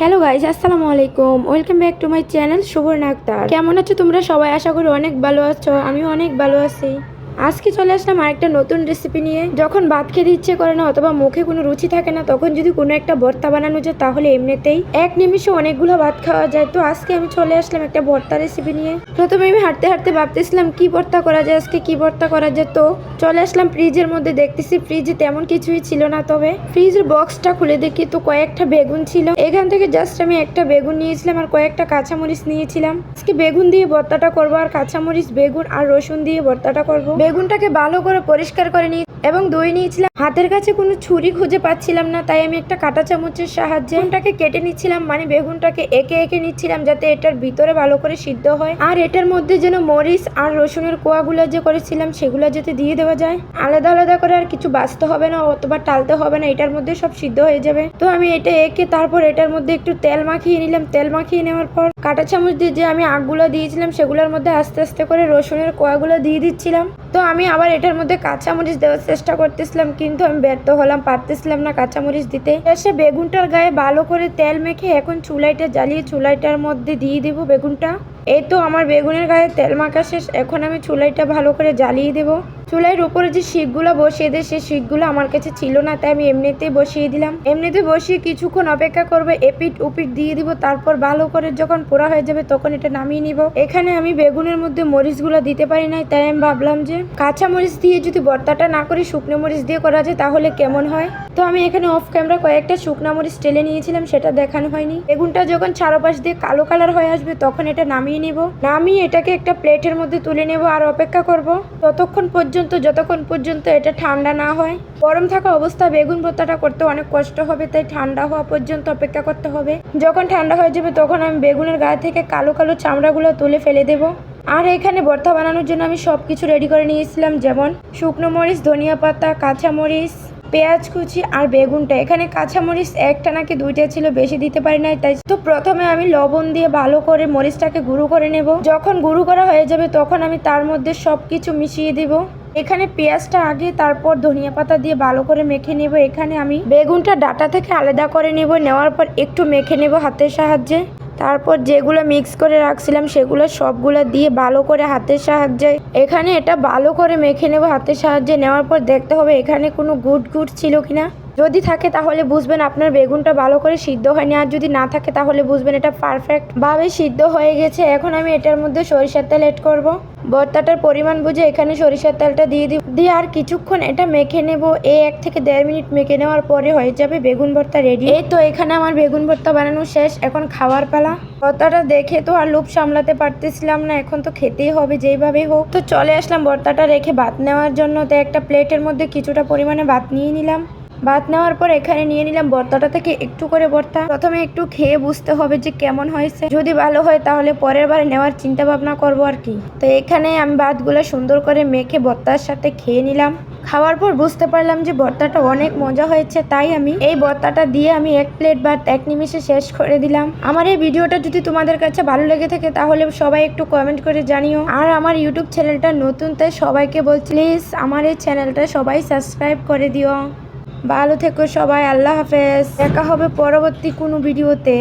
Hello guys আসসালামু আলাইকুম। Welcome back to my channel Subarna Akter কেমন আছো তোমরা? সবাই আশা করি অনেক ভালো আছো, আমিও অনেক ভালো আছি। আজকে চলে আসলাম আরেকটা নতুন রেসিপি নিয়ে। যখন ভাত খেতে ইচ্ছে করে না অথবা মুখে কোনো রুচি থাকে না, তখন যদি কোনো একটা ভর্তা বানানো যায় তাহলে এমনিতেই এক নিমিষে অনেকগুলো ভাত খাওয়া যায়। তো আজকে আমি চলে আসলাম একটা ভর্তা রেসিপি নিয়ে। প্রথমে আমি হাঁটতে হাঁটতে ভাবতেছিলাম, কি ভর্তা করা যায় আজকে, কি ভর্তা করা যায়? তো চলে আসলাম ফ্রিজের মধ্যে। দেখতেছি ফ্রিজে তেমন কিছুই ছিল না, তবে ফ্রিজের বক্সটা খুলে দেখি তো কয়েকটা বেগুন ছিল। এখান থেকে জাস্ট আমি একটা বেগুন নিয়েছিলাম আর কয়েকটা কাঁচামরিচ নিয়েছিলাম। আজকে বেগুন দিয়ে ভর্তাটা করব আর কাঁচামরিচ, বেগুন আর রসুন দিয়ে ভর্তাটা করব। বেগুনটাকে ভালো করে পরিষ্কার করে নিয়ে এবং দই নিয়েছিলাম। হাতের কাছে কোনো ছুরি খুঁজে পাচ্ছিলাম না, তাই আমি একটা কাঁটা চামচের সাহায্যে বেগুনটাকে কেটে নিচ্ছিলাম মানে বেগুনটাকে একে একে নিচ্ছিলাম যাতে এটার ভিতরে ভালো করে সিদ্ধ হয়। আর এটার মধ্যে যেন মরিচ আর রসুনের কোয়াগুলো যে করেছিলাম, সেগুলো যাতে দিয়ে দেওয়া যায়। আলাদা আলাদা করে আর কিছু বাঁচতে হবে না অথবা টালতে হবে না, এটার মধ্যে সব সিদ্ধ হয়ে যাবে। তো আমি এটা একে তারপর এটার মধ্যে একটু তেল মাখিয়ে নিলাম। তেল মাখিয়ে নেওয়ার পর কাঁটা চামচ দিয়ে যে আমি আগগুলো দিয়েছিলাম, সেগুলোর মধ্যে আস্তে আস্তে করে রসুনের কোয়াগুলো দিয়ে দিচ্ছিলাম। তো আমি আবার এটার মধ্যে কাঁচামরিচ দেওয়ার চেষ্টা করতেছিলাম, কিন্তু আমি ব্যর্থ হলাম, পারতেছিলাম না কাঁচামরিচ দিতে। এসে বেগুনটার গায়ে ভালো করে তেল মেখে এখন চুলাইটা জ্বালিয়ে চুলাইটার মধ্যে দিয়ে দেবো বেগুনটা। এই তো আমার বেগুনের গায়ে তেল মাখা শেষ। এখন আমি চুলাইটা ভালো করে জ্বালিয়ে দেব। চুলাইয়ের উপরে যে শিখগুলো বসিয়ে দেয়, সেই শিখগুলো আমার কাছে ছিল না, তাই আমি এমনিতেই বসিয়ে দিলাম। এমনিতে বসিয়ে কিছুক্ষণ অপেক্ষা করবে এপিট উপিট দিয়ে দিব, তারপর ভালো করে যখন পোড়া হয়ে যাবে তখন এটা নামিয়ে নিব। এখানে আমি বেগুনের মধ্যে মরিচগুলো দিতে পারি নাই, তাই আমি ভাবলাম যে কাঁচা মরিচ দিয়ে যদি ভর্তাটা না করি, শুকনো মরিচ দিয়ে করা যায়, তাহলে কেমন হয়? তো আমি এখানে অফ ক্যামেরা কয়েকটা শুকনা মরিচ টেলে নিয়েছিলাম, সেটা দেখানো হয়নি। বেগুনটা যখন চারপাশ দিয়ে কালো কালার হয়ে আসবে, তখন এটা নামিয়ে নিব। নামিয়ে এটাকে একটা প্লেটের মধ্যে তুলে নেব আর অপেক্ষা করব। ততক্ষণ পর্যন্ত, যতক্ষণ পর্যন্ত এটা ঠান্ডা না হয়। গরম থাকা অবস্থা বেগুন ভর্তাটা করতে অনেক কষ্ট হবে, তাই ঠান্ডা হওয়া পর্যন্ত অপেক্ষা করতে হবে। যখন ঠান্ডা হয়ে যাবে, তখন আমি বেগুনের গায়ে থেকে কালো কালো চামড়াগুলো তুলে ফেলে দেবো। আর এখানে ভর্তা বানানোর জন্য আমি সব কিছু রেডি করে নিয়েছিলাম, যেমন শুকনো মরিচ, ধনিয়া পাতা, কাঁচা মরিচ পেঁয়াজ কুচি আর বেগুনটা। এখানে কাঁচামরিচ একটা নাকি দুইটা ছিল, বেশি দিতে পারি নাই, তাই তো প্রথমে আমি লবণ দিয়ে ভালো করে মরিচটাকে গুঁড়ো করে নেব। যখন গুঁড়ো করা হয়ে যাবে, তখন আমি তার মধ্যে সব কিছু মিশিয়ে দেব। এখানে পেঁয়াজটা আগে, তারপর ধনিয়া পাতা দিয়ে ভালো করে মেখে নেব। এখানে আমি বেগুনটা ডাটা থেকে আলাদা করে নেব। নেওয়ার পর একটু মেখে নেব হাতের সাহায্যে। তারপর যেগুলো মিক্স করে রাখছিলাম সেগুলো সবগুলো দিয়ে ভালো করে হাতের সাহায্যে, এখানে এটা ভালো করে মেখে নেব হাতের সাহায্যে। নেওয়ার পর দেখতে হবে এখানে কোনো গুট গুট ছিল কিনা। যদি থাকে তাহলে বুঝবেন আপনার বেগুনটা ভালো করে সিদ্ধ হয়নি, আর যদি না থাকে তাহলে বুঝবেন এটা পারফেক্ট ভাবে সিদ্ধ হয়ে গেছে। এখন আমি এটার মধ্যে সরিষার তেল এড করব। ভর্তাটার পরিমাণ বুঝে এখানে সরিষার তেলটা দিয়ে দিব। দিয়ে আর কিছুক্ষণ এটা মেখে নেব। এই এক থেকে দেড় মিনিট মেখে নেওয়ার পরে হয়ে যাবে বেগুন ভর্তা রেডি এই তো এখানে আমার বেগুন ভর্তা বানানো শেষ। এখন খাওয়ার পালা। ভর্তাটা দেখে তো আর লোভ সামলাতে পারতেছিলাম না। এখন তো খেতেই হবে যেইভাবেই হোক। তো চলে আসলাম ভর্তাটা রেখে ভাত নেওয়ার জন্য। তো একটা প্লেটের মধ্যে কিছুটা পরিমাণে ভাত নিয়ে নিলাম। ভাত নেওয়ার পর এখানে নিয়ে নিলাম ভর্তাটা থেকে একটু করে ভর্তা প্রথমে একটু খেয়ে বুঝতে হবে যে কেমন হয়েছে। যদি ভালো হয় তাহলে পরের বার নেওয়ার চিন্তা ভাবনা করব আর কি। তো এখানে আমি ভাতগুলো সুন্দর করে মেখে ভর্তার সাথে খেয়ে নিলাম। খাওয়ার পর বুঝতে পারলাম যে ভর্তাটা অনেক মজা হয়েছে, তাই আমি এই ভর্তাটা দিয়ে আমি এক প্লেট ভাত এক নিমিষে শেষ করে দিলাম। আমার এই ভিডিওটা যদি তোমাদের কাছে ভালো লেগে থাকে তাহলে সবাই একটু কমেন্ট করে জানিও। আর আমার ইউটিউব চ্যানেলটা নতুন তাই সবাইকে বলছি প্লিজ আমার এই চ্যানেলটা সবাই সাবস্ক্রাইব করে দিও। ভালো থেকো সবাই আল্লাহ হাফেজ। দেখা হবে পরবর্তী কোনো ভিডিওতে।